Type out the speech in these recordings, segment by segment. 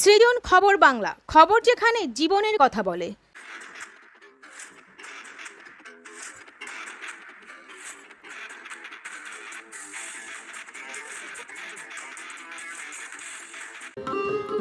সৃজন খবর বাংলা, খবর যেখানে জীবনের কথা বলে।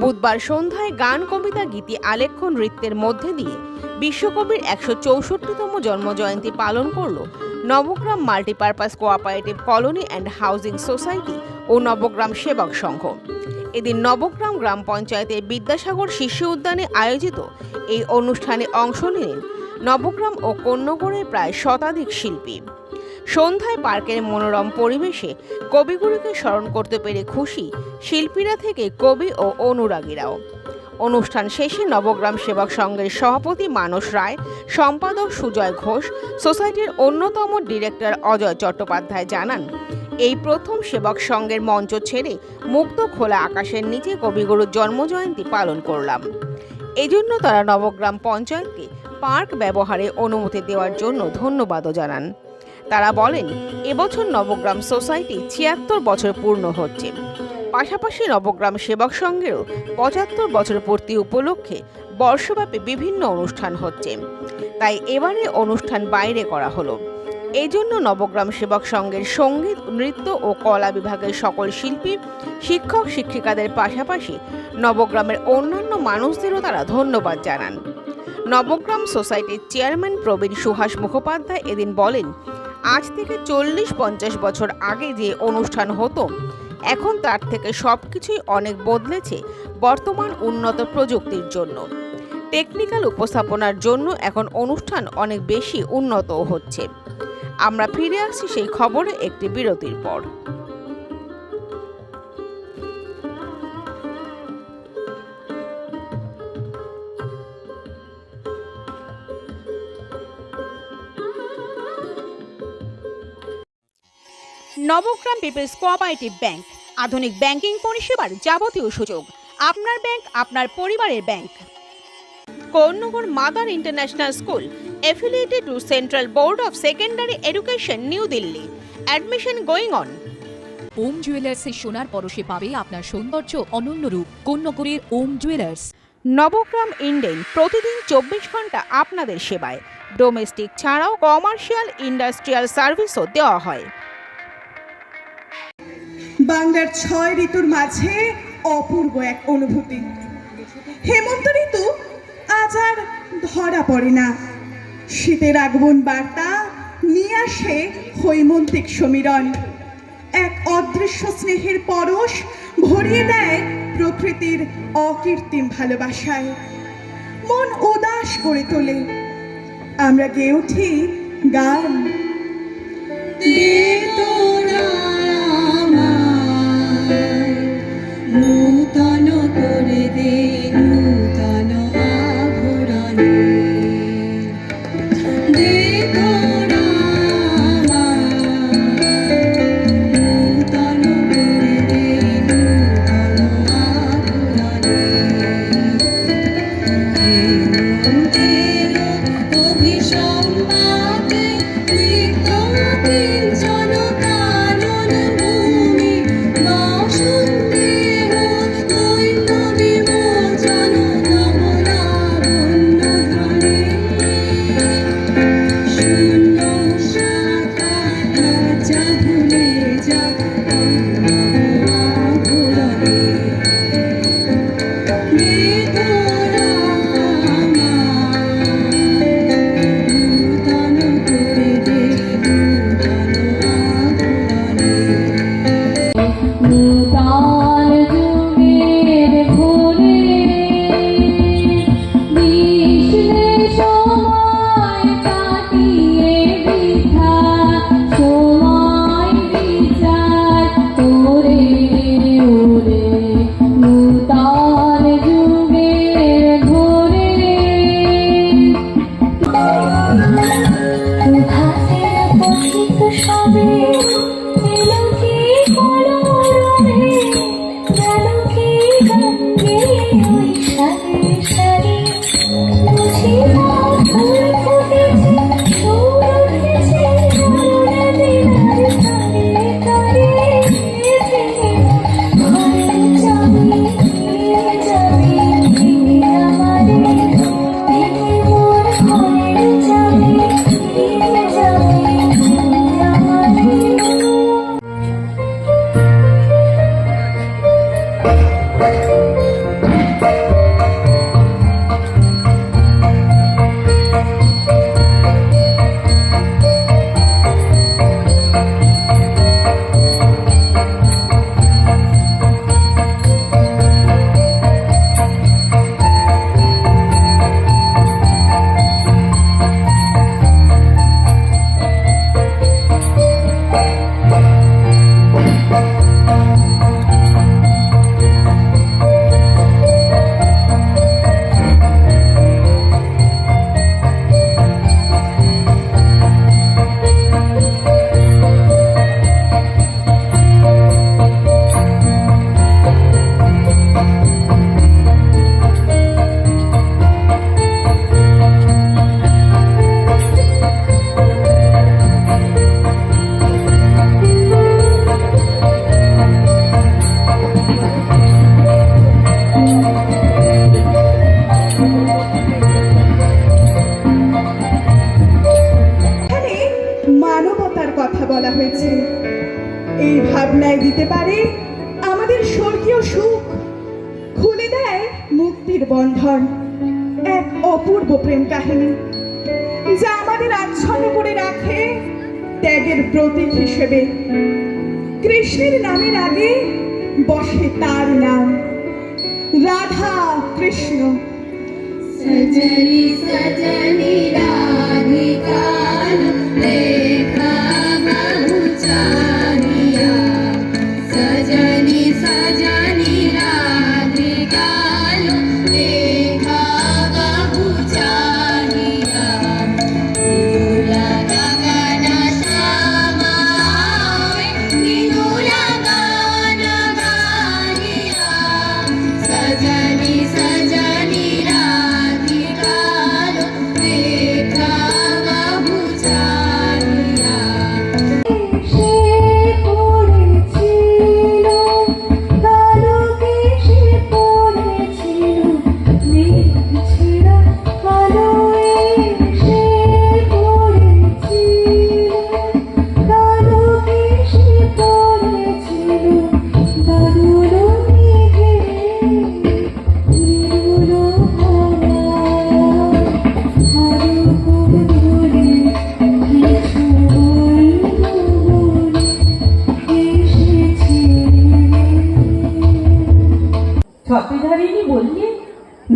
বুধবার সন্ধ্যায় গান, কবিতা, গীতি, আলেখ্য নৃত্যের মধ্যে দিয়ে বিশ্বকবির একশো চৌষট্টিতম জন্মজয়ন্তী পালন করল Nabagram multipurpose cooperative colony and housing society ও নবগ্রাম সেবক সংঘ। এদিন নবগ্রাম গ্রাম পঞ্চায়েতের বিদ্যাসাগর শিশু উদ্যানে আয়োজিত এই অনুষ্ঠানে অংশ নিলেন নবগ্রাম ও কন্যগড়ের প্রায় শতাধিক শিল্পী। সন্ধ্যায় পার্কের মনোরম পরিবেশে কবিগুরুকে স্মরণ করতে পেরে খুশি শিল্পীরা থেকে কবি ও অনুরাগীরাও। অনুষ্ঠান শেষে নবগ্রাম সেবক সংঘের সভাপতি মানস রায়, সম্পাদক সুজয় ঘোষ, সোসাইটির অন্যতম ডিরেক্টর অজয় চট্টোপাধ্যায় জানান এই প্রথম সেবক সংঘের মঞ্চ ছেড়ে মুক্ত খোলা আকাশের নিচে কবিগুরুর জন্মজয়ন্তী পালন করলাম। এজন্য তারা নবগ্রাম পঞ্চায়েতকে পার্ক ব্যবহারে অনুমতি দেওয়ার জন্য ধন্যবাদও জানান। তারা বলেন, এবছর নবগ্রাম সোসাইটি ছিয়াত্তর বছর পূর্ণ হচ্ছে। পাশাপাশি নবগ্রাম সেবক সংঘেরও পঁচাত্তর বছর পূর্তি উপলক্ষে বর্ষব্যাপী বিভিন্ন অনুষ্ঠান হচ্ছে। তাই এবারে অনুষ্ঠান বাইরে করা হলো। এই জন্য নবগ্রাম সেবক সংঘের সংগীত, নৃত্য ও কলা বিভাগের সকল শিল্পী, শিক্ষক, শিক্ষিকাদের পাশাপাশি নবগ্রামের অন্যান্য মানুষদেরও তারা ধন্যবাদ জানান। নবগ্রাম সোসাইটির চেয়ারম্যান প্রবীণ সুহাস মুখোপাধ্যায় এদিন বলেন, আজ থেকে চল্লিশ পঞ্চাশ বছর আগে যে অনুষ্ঠান হতো, এখন তার থেকে সব কিছুই অনেক বদলেছে বর্তমান উন্নত প্রযুক্তির জন্য। টেকনিক্যাল উপস্থাপনার জন্য এখন অনুষ্ঠান অনেক বেশি উন্নতও হচ্ছে। আমরা ফিরে আসছি সেই খবরে একটি বিরতির পর। নবগ্রাম পিপলস কোঅপারেটিভ ব্যাংক আধুনিক ব্যাংকিং পরিষেবার যাবতীয় সুযোগ। আপনার ব্যাংক আপনার পরিবারের bank. Konnagar mother international school affiliated to Central Board of Secondary Education, New Delhi. Admission going on. Om জুয়েলার্সের সোনার পরশে পাবে আপনার সৌন্দর্য অনন্য রূপ। কন্যগরের ওম জুয়েলার্স নবগ্রাম ইন্ডেন প্রতিদিন চব্বিশ ঘণ্টা আপনাদের সেবায়। ডোমেস্টিক ছাড়াও কমার্শিয়াল ইন্ডাস্ট্রিয়াল সার্ভিসও দেওয়া হয়। বাংলার ছয় ঋতুর মাঝে অপূর্ব এক অনুভূতি। হেমন্ত ঋতু আজ আর ধরা পড়ে না। শীতের আগমন বার্তা নিয়ে আসে হৈমন্তিক সমীরণ। এক অদৃশ্য স্নেহের পরশ ভরিয়ে দেয় প্রকৃতির অকৃত্রিম ভালোবাসায়। মন উদাস করে তোলে। আমরা গেয়ে উঠি গান। দে তোরা প্রেম কাহিনী, যা আমাদের আচ্ছন্ন করে রাখে ত্যাগের প্রতীক হিসেবে। কৃষ্ণের নামের আগে বসে তার নাম। রাধা কৃষ্ণ। সজনি সজনি রাধিকা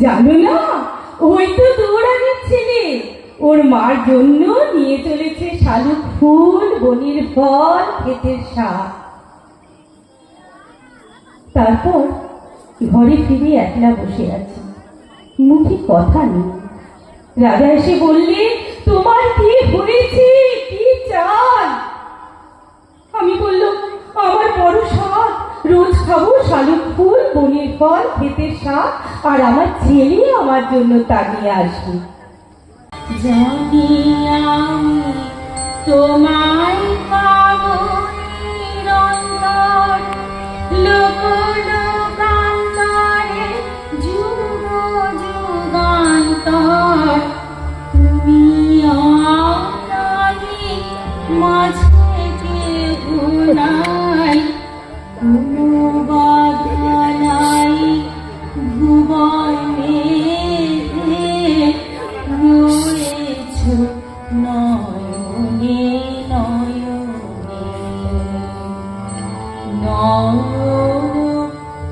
জানো না? ওই তো দৌড়ানোর ছেলে ওর মার জন্য নিয়ে চলেছে শালুক ফুল, বনির ফল, ক্ষেতের শাক। তারপর ঘরে ফিরে একলা বসে আছি। মুখে কথা নেই। রাজা এসে বললে, তোমার কি হয়েছে? কি চাই আমি বললাম রোজ খাব শালুক ফুল বনের ফল ক্ষেতের শাক, আর আমার ছেলে আমার জন্য তা নিয়ে আসবে। জানি আমি তোমায় পাবো নিরন্তর লোক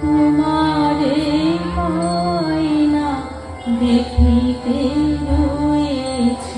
তোমারে পায় না দেখিতে রয়েছ।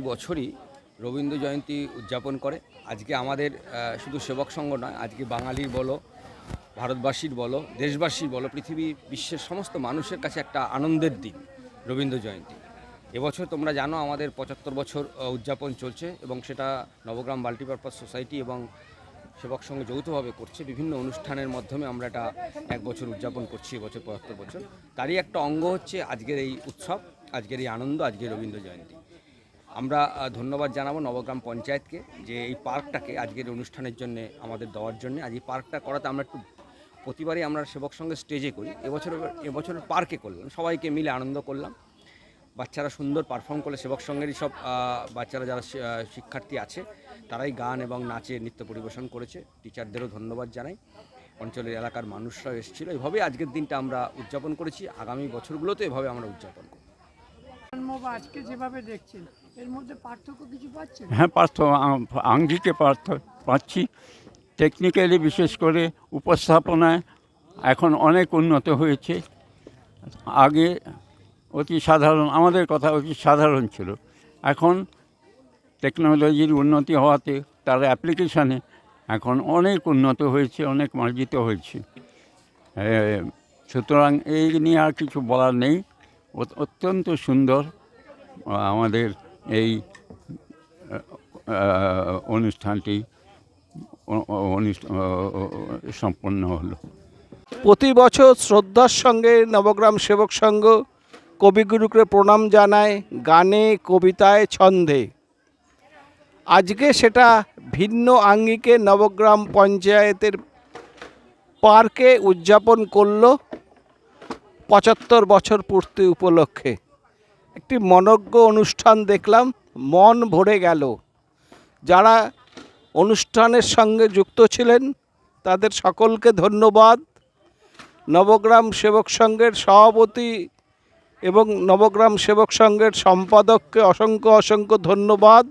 প্রতি বছরই রবীন্দ্র জয়ন্তী উদযাপন করে। আজকে আমাদের শুধু সেবক সংঘ নয়, আজকে বাঙালির বলো, ভারতবাসীর বলো, দেশবাসীর বলো, পৃথিবীর বিশ্বের সমস্ত মানুষের কাছে একটা আনন্দের দিন রবীন্দ্র জয়ন্তী। এবছর তোমরা জানো আমাদের পঁচাত্তর বছর উদযাপন চলছে এবং সেটা নবগ্রাম মাল্টিপারপাস সোসাইটি এবং সেবক সঙ্গে যৌথভাবে করছে। বিভিন্ন অনুষ্ঠানের মাধ্যমে আমরা এটা এক বছর উদযাপন করছি এবছর পঁচাত্তর বছর। তারই একটা অঙ্গ হচ্ছে আজকের এই উৎসব, আজকের এই আনন্দ, আজকের রবীন্দ্র জয়ন্তী। আমরা ধন্যবাদ জানাব নবগ্রাম পঞ্চায়েতকে যে এই পার্কটাকে আজকের অনুষ্ঠানের জন্য আমাদের দেওয়ার জন্য। আজ এই পার্কটা করাতে আমরা একটু প্রতিবারই আমরা সেবক সঙ্গে স্টেজে করি। এবছর এবছর পার্কে করলাম। সবাইকে মিলে আনন্দ করলাম। বাচ্চারা সুন্দর পারফর্ম করলে। সেবক সঙ্গেরই সব বাচ্চারা যারা শিক্ষার্থী আছে, তারাই গান এবং নাচে নৃত্য পরিবেশন করেছে। টিচারদেরও ধন্যবাদ জানাই। অঞ্চলের এলাকার মানুষরাও এসেছিল। এভাবে আজকের দিনটা আমরা উদযাপন করেছি। আগামী বছরগুলোতে এভাবে আমরা উদযাপন বা আজকে যেভাবে দেখছেন পার্থক্য হ্যাঁ পার্থ আঙ্গিকে পার্থ, পাচ্ছি। টেকনিক্যালি বিশেষ করে উপস্থাপনায় এখন অনেক উন্নত হয়েছে। আগে অতি সাধারণ, আমাদের কথা অতি সাধারণ ছিল। এখন টেকনোলজির উন্নতি হওয়াতে তার অ্যাপ্লিকেশানে এখন অনেক উন্নত হয়েছে, অনেক মার্জিত হয়েছে। সুতরাং এই নিয়ে আর কিছু বলার নেই। অত্যন্ত সুন্দর আমাদের এই অনুষ্ঠানটি সম্পন্ন হলো। প্রতি বছর শ্রদ্ধার সঙ্গে নবগ্রাম সেবক সংঘ কবিগুরুকে প্রণাম জানায়, গানে, কবিতায় ছন্দে। আজকে সেটা ভিন্ন আঙ্গিকে নবগ্রাম পঞ্চায়েতের পার্কে উদযাপন করল পঁচাত্তর বছর পূর্তি উপলক্ষে। একটি মনজ্ঞ অনুষ্ঠান দেখলাম, মন ভরে গেল। যারা অনুষ্ঠানের সঙ্গে যুক্ত ছিলেন, তাদের সকলকে ধন্যবাদ। নবগ্রাম সেবক সংঘের সভাপতি এবং নবগ্রাম সেবক সংঘের সম্পাদককে অসংখ্য অসংখ্য ধন্যবাদ।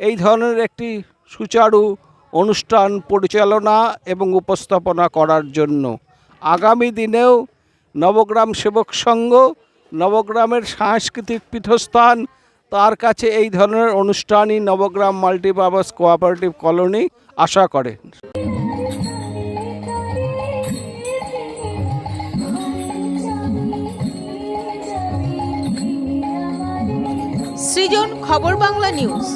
এই ধরনের একটি সুচারু অনুষ্ঠান পরিচালনা এবং উপস্থাপনা করার জন্য। আগামী দিনেও নবগ্রাম সেবক সংঘ নবগ্রামের সাংস্কৃতিক পীঠস্থান। তার কাছে এই ধরনের অনুষ্ঠানই নবগ্রাম মাল্টিপারপাস কোঅপারেটিভ কলোনি আশা করে। সৃজন খবর বাংলা নিউজ।